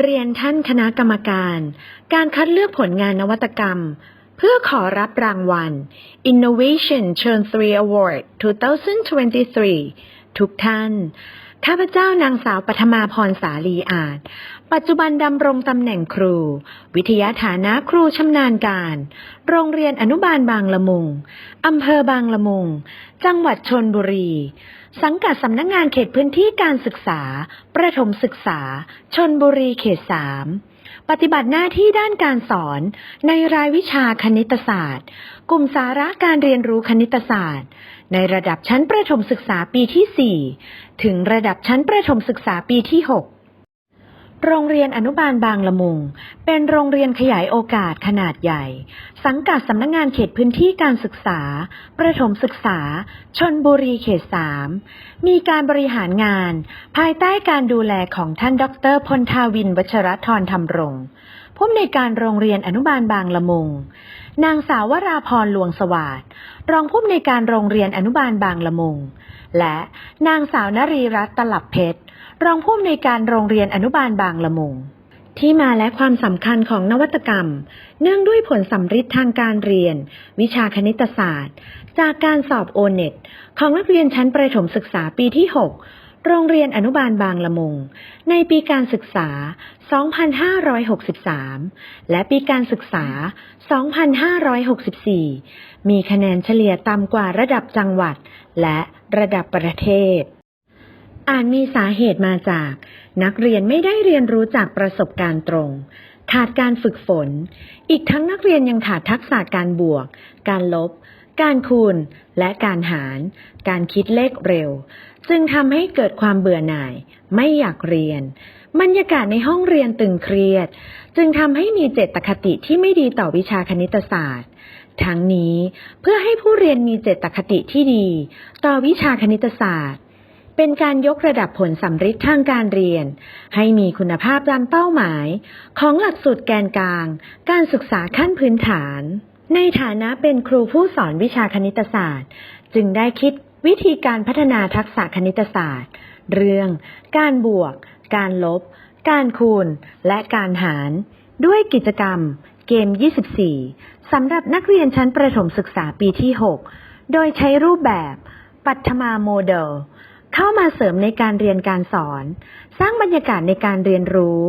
เรียนท่านคณะกรรมการ การคัดเลือกผลงานนวัตกรรม เพื่อขอรับรางวัล Innovation Churn 3 Award 2023 ทุกท่าน ข้าพเจ้านางสาวปฐมาพรสาลีอาจ ปัจจุบันดำรงตำแหน่งครู วิทยาฐานะครูชำนาญการ โรงเรียนอนุบาลบางละมุง อำเภอบางละมุง จังหวัดชนบุรี สังกัดสำนักงงานเขตพื้นที่การศึกษา ประถมศึกษา ชนบุรีเขตสาม ปฏิบัติหน้าที่ด้านการสอนในรายวิชาคณิตศาสตร์ กลุ่มสาระการเรียนรู้คณิตศาสตร์ ในระดับชั้นประถมศึกษาปีที่ 4 ถึงระดับชั้นประถมศึกษาปีที่ 6 โรงเรียนอนุบาลบางละมุง เป็นโรงเรียนขยายโอกาสขนาดใหญ่ สังกัดสำนักงงานเขตพื้นที่การศึกษา ประถมศึกษา ชนบุรีเขต3มีการบริหารงาน ภายใต้การดูแลของท่านดรพลทาวินวัชรธรธรรมรงค์ผู้อำนวยการโรงเรียนอนุบาลบางละมุง นางสาววราพรลวงสวัสดรองผู้อำนวยการโรงเรียนอนุบาลบางละมุง และนางสาวนรีรัตน์ตลับเพชร รองผู้อำนวยการโรงเรียนอนุบาลบางละมุง ที่มาและความสำคัญของนวัตกรรม เนื่องด้วยผลสำฤทธิ์ทางการเรียน วิชาคณิตศาสตร์ จากการสอบโอเน็ตของนักเรียนชั้นประถมศึกษาปีที่ 6 โรงเรียนอนุบาลบางละมุง ในปีการศึกษา 2563 และปีการศึกษา 2564 มีคะแนนเฉลี่ยต่ำกว่าระดับจังหวัดและระดับประเทศ อาจมีสาเหตุมาจาก นักเรียนไม่ได้เรียนรู้จากประสบการณ์ตรง ขาดการฝึกฝน อีกทั้งนักเรียนยังขาดทักษะการบวก การลบ การคูณ และการหาร การคิดเลขเร็ว จึงทำให้เกิดความเบื่อหน่าย ไม่อยากเรียน บรรยากาศในห้องเรียนตึงเครียด จึงทำให้มีเจตคติที่ไม่ดีต่อวิชาคณิตศาสตร์ทั้งนี้เพื่อให้ผู้เรียนมีเจตคติที่ดี ต่อวิชาคณิตศาสตร์ เป็นการยกระดับผลสำฤทธิ์ทางการเรียน ให้มีคุณภาพตามเป้าหมาย ของหลักสูตรแกนกลาง การศึกษาขั้นพื้นฐาน ในฐานะเป็นครูผู้สอนวิชาคณิตศาสตร์ จึงได้คิดวิธีการพัฒนาทักษะคณิตศาสตร์ เรื่อง การบวก การลบ การคูณ และการหาร ด้วยกิจกรรม เกม 24 สำหรับนักเรียนชั้นประถมศึกษาปีที่ 6 โดยใช้รูปแบบ ปัทมาโมเดล เข้ามาเสริมในการเรียนการสอน สร้างบรรยากาศในการเรียนรู้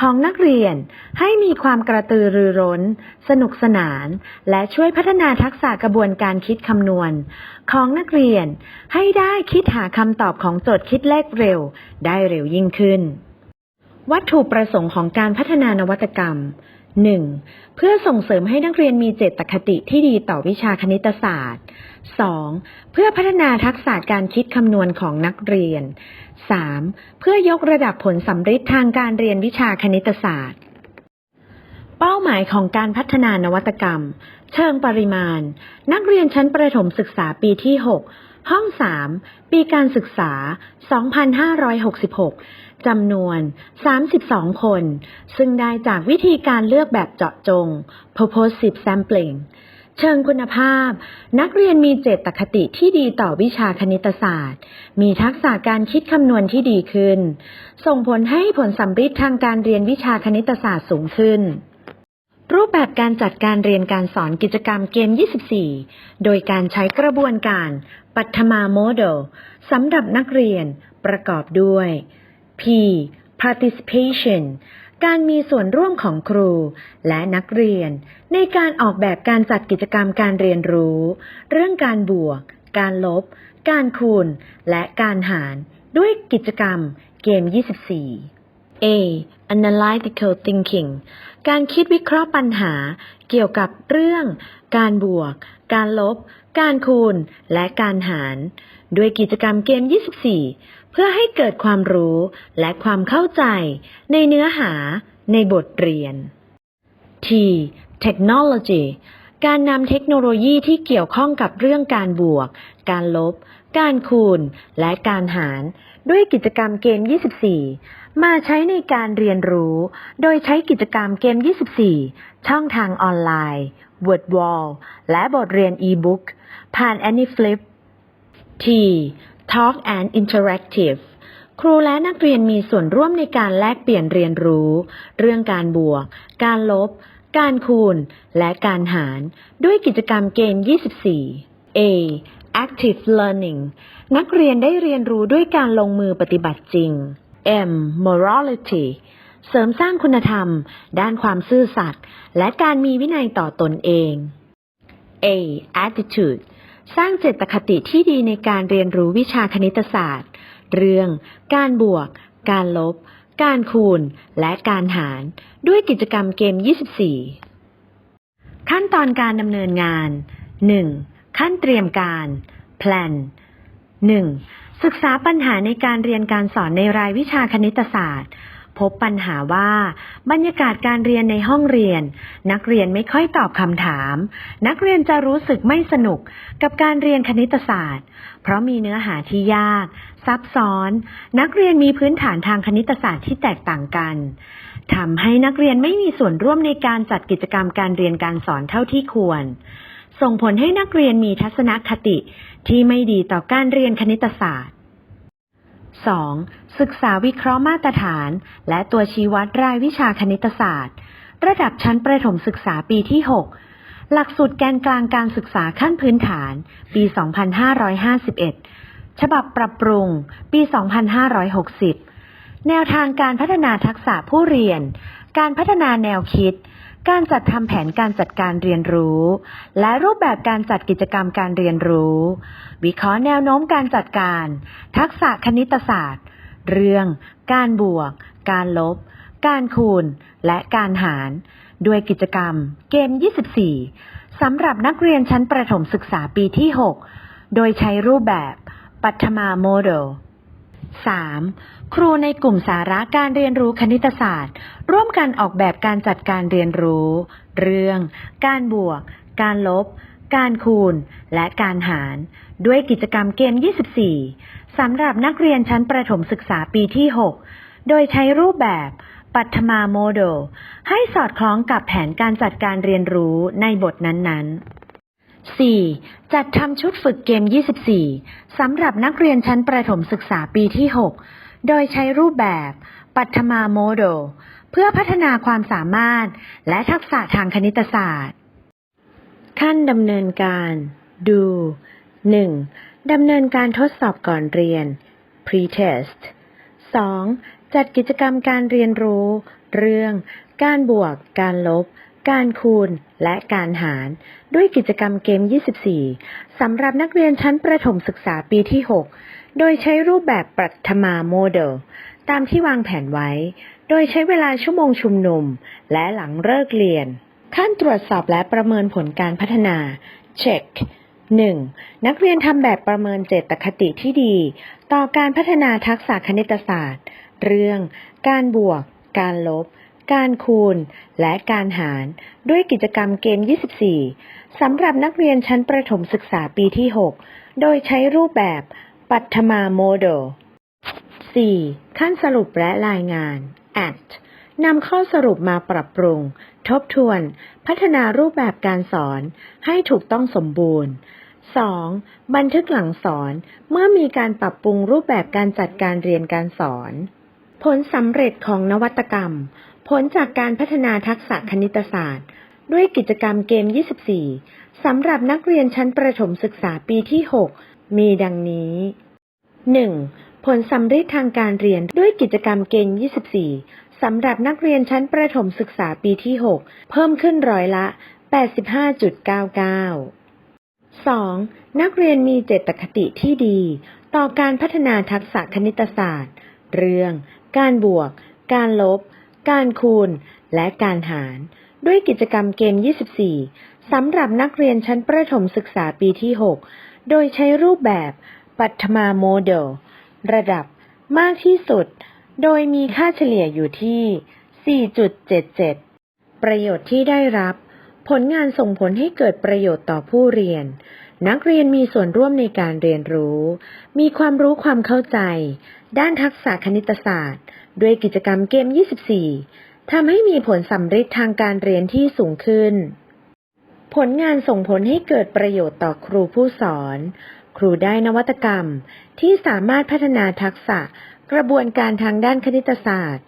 ของนักเรียน ให้มีความกระตือรือร้น สนุกสนาน และช่วยพัฒนาทักษะกระบวนการคิดคำนวณ ของนักเรียน ให้ได้คิดหาคำตอบของโจทย์คิดเลขเร็ว ได้เร็วยิ่งขึ้น วัตถุประสงค์ของการพัฒนานวัตกรรม 1. เพื่อส่งเสริมให้นักเรียนมีเจตคติที่ดีต่อวิชาคณิตศาสตร์ 2. เพื่อพัฒนาทักษะการคิดคำนวณของนักเรียน 3. เพื่อยกระดับผลสำฤทธิ์ทางการเรียนวิชาคณิตศาสตร์ เป้าหมายของการพัฒนานวัตกรรม เชิงปริมาณ นักเรียนชั้นประถมศึกษาปีที่ 6 ห้อง 3 ปีการศึกษา 2566 จำนวน 32 คน ซึ่งได้จากวิธีการเลือกแบบเจาะจง purposive sampling เชิงคุณภาพ นักเรียนมีเจตคติที่ดีต่อวิชาคณิตศาสตร์ มีทักษะการคิดคำนวณที่ดีขึ้น ส่งผลให้ผลสัมฤทธิ์ทางการเรียนวิชาคณิตศาสตร์สูงขึ้น รูปแบบการจัดการเรียนการสอนกิจกรรมเกม 24 โดยการใช้กระบวนการปัทมาโมเดลสำหรับนักเรียนประกอบด้วย P participation การมีส่วนร่วมของครูและนักเรียน ในการออกแบบการจัดกิจกรรมการเรียนรู้ เรื่องการบวก การลบ การคูณ และการหาร ด้วยกิจกรรมเกม 24 A analytical thinking การคิดวิเคราะห์ปัญหาเกี่ยวกับเรื่อง การบวก การลบ การคูณ และการหาร ด้วยกิจกรรมเกม 24 พื่อให้เกิดความรู้และความเข้าใจในเนื้อหาในบทเรียน T technology การนำเทคโนโลยีที่เกี่ยวข้องกับเรื่องการบวก การลบ การคูณ และการหาร ด้วยกิจกรรมเกม 24 มาใช้ในการเรียนรู้ โดยใช้กิจกรรมเกม 24 ช่องทางออนไลน์ Word Wall และบทเรียน e-book ผ่าน AnyFlip T Talk and Interactive ครูและนักเรียนมีส่วนร่วมในการแลกเปลี่ยนเรียนรู้ เรื่องการบวก การลบ การคูณ และการหาร ด้วยกิจกรรมเกม 24 A Active Learning นักเรียนได้เรียนรู้ด้วยการลงมือปฏิบัติจริง M Morality เสริมสร้างคุณธรรม ด้านความซื่อสัตย์และการมีวินัยต่อตนเอง A attitude สร้างเจตคติที่ดีในการเรียนรู้วิชาคณิตศาสตร์ เรื่อง การบวก การลบ การคูณ และการหาร ด้วยกิจกรรมเกม 24 ขั้นตอนการดำเนินงาน 1. ขั้นเตรียมการ plan 1. ศึกษาปัญหาในการเรียนการสอนในรายวิชาคณิตศาสตร์ พบปัญหาว่าบรรยากาศการเรียนในห้องเรียน นักเรียนไม่ค่อยตอบคำถาม นักเรียนจะรู้สึกไม่สนุกกับการเรียนคณิตศาสตร์ เพราะมีเนื้อหาที่ยาก ซับซ้อน นักเรียนมีพื้นฐานทางคณิตศาสตร์ที่แตกต่างกันทำให้นักเรียนไม่มีส่วนร่วมในการจัดกิจกรรมการเรียนการสอนเท่าที่ควร ส่งผลให้นักเรียนมีทัศนคติที่ไม่ดีต่อการเรียนคณิตศาสตร์ 2. ศึกษาวิเคราะห์มาตรฐาน และตัวชี้วัดรายวิชาคณิตศาสตร์ ระดับชั้นประถมศึกษาปีที่ 6 หลักสูตรแกนกลางการศึกษาขั้นพื้นฐาน ปี 2551 ฉบับปรับปรุง ปี 2560 แนวทางการพัฒนาทักษะผู้เรียน การพัฒนาแนวคิด การจัดทำแผนการจัดการเรียนรู้ และรูปแบบการจัดกิจกรรมการเรียนรู้ วิเคราะห์แนวโน้มการจัดการ ทักษะคณิตศาสตร์ เรื่อง การบวก การลบ การคูณ และการหาร ด้วยกิจกรรม เกม 24 สำหรับนักเรียนชั้นประถมศึกษาปีที่ 6 โดยใช้รูปแบบ ปัทมาโมเดล 3. ครูในกลุ่มสาระการเรียนรู้คณิตศาสตร์ ร่วมกันออกแบบการจัดการเรียนรู้ เรื่อง การบวก การลบ การคูณ และการหาร ด้วยกิจกรรมเกม 24 สำหรับนักเรียนชั้นประถมศึกษาปีที่ 6 โดยใช้รูปแบบ ปัทมาโมเดลให้สอดคล้องกับแผนการจัดการเรียนรู้ในบทนั้นๆ 4. จัดทำชุดฝึกเกม 24 สำหรับนักเรียนชั้นประถมศึกษาปีที่ 6 โดยใช้รูปแบบ ปัทมาโมเดเพื่อพัฒนาความสามารถ และทักษะทางคณิตศาสตร์ ขั้นดำเนินการ ดู 1. ดำเนินการทดสอบก่อนเรียน pre-test 2. จัดกิจกรรมการเรียนรู้ เรื่อง การบวก การลบ การคูณและการหาร ด้วยกิจกรรมเกม 24 สำหรับนักเรียนชั้นประถมศึกษาปีที่ 6 โดยใช้รูปแบบปรัทมาโมเดล ตามที่วางแผนไว้ โดยใช้เวลาชั่วโมงชุมนุม และหลังเลิกเรียน ขั้นตรวจสอบและประเมินผลการพัฒนา Check 1. นักเรียนทำแบบประเมินเจตคติที่ดี ต่อการพัฒนาทักษะคณิตศาสตร์ เรื่อง การบวก การลบ การคูณ และการหาร ด้วยกิจกรรมเกม 24 สำหรับนักเรียนชั้นประถมศึกษาปีที่ 6 โดยใช้รูปแบบปัทมาโมเดล 4. ขั้นสรุปและรายงาน Act นำข้อสรุปมาปรับปรุง ทบทวน พัฒนารูปแบบการสอน ให้ถูกต้องสมบูรณ์ 2. บันทึกหลังสอนเมื่อมีการปรับปรุงรูปแบบการจัดการเรียนการสอน ผลสำเร็จของนวัตกรรม ผลจากการพัฒนาทักษะคณิตศาสตร์ ด้วยกิจกรรมเกม 24 สำหรับนักเรียนชั้นประถมศึกษาปีที่ 6 มีดังนี้ 1. ผลสำเร็จทางการเรียนด้วยกิจกรรมเกม 24 สำหรับนักเรียนชั้นประถมศึกษาปีที่ 6 เพิ่มขึ้นร้อยละ 85.99 2. นักเรียนมีเจตคติที่ดี ต่อการพัฒนาทักษะคณิตศาสตร์ เรื่อง การบวก การลบ การคูณ และการหาร ด้วยกิจกรรมเกม 24 สำหรับนักเรียนชั้นประถมศึกษาปีที่ 6 โดยใช้รูปแบบปัทมาโมเดล ระดับมากที่สุด โดยมีค่าเฉลี่ยอยู่ที่ 4.77 ประโยชน์ที่ได้รับ ผลงานส่งผลให้เกิดประโยชน์ต่อผู้เรียน นักเรียนมีส่วนร่วมในการเรียนรู้ มีความรู้ความเข้าใจ ด้านทักษะคณิตศาสตร์ ด้วยกิจกรรมเกม 24 ทำให้มีผลสำเร็จทางการเรียนที่สูงขึ้น ผลงานส่งผลให้เกิดประโยชน์ต่อครูผู้สอน ครูได้นวัตกรรม ที่สามารถพัฒนาทักษะกระบวนการทางด้านคณิตศาสตร์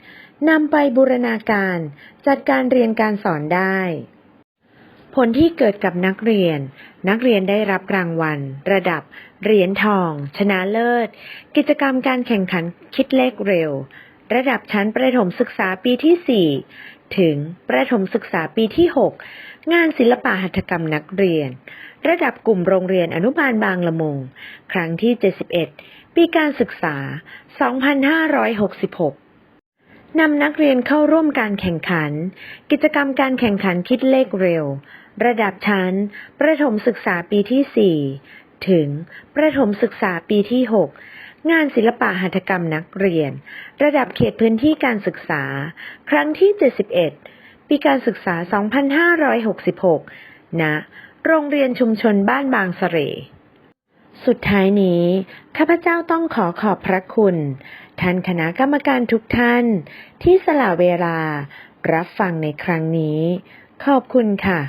นำไปบูรณาการ จัดการเรียนการสอนได้ ผลที่เกิดกับนักเรียน นักเรียนได้รับรางวัล ระดับ เหรียญทอง ชนะเลิศ กิจกรรมการแข่งขันคิดเลขเร็ว ระดับชั้นประถมศึกษาปีที่ 4 ถึงประถมศึกษาปีที่ 6 งานศิลปะหัตถกรรมนักเรียน ระดับกลุ่มโรงเรียนอนุบาลบางละมุง ครั้งที่ 71 ปีการศึกษา 2566นำนักเรียนเข้าร่วมการแข่งขัน กิจกรรมการแข่งขันคิดเลขเร็ว ระดับชั้น ประถมศึกษาปีที่ 4 ถึงประถมศึกษาปีที่ 6 งานศิลปะหัตถกรรมนักเรียน ระดับเขตพื้นที่การศึกษา ครั้งที่ 71 ปีการศึกษา 2566ณโรงเรียนชุมชนบ้านบางสเสร่สุดท้ายนี้ ข้าพเจ้าต้องขอขอบพระคุณ ท่านคณะกรรมการทุกท่าน ที่สละเวลา รับฟังในครั้งนี้ ขอบคุณค่ะ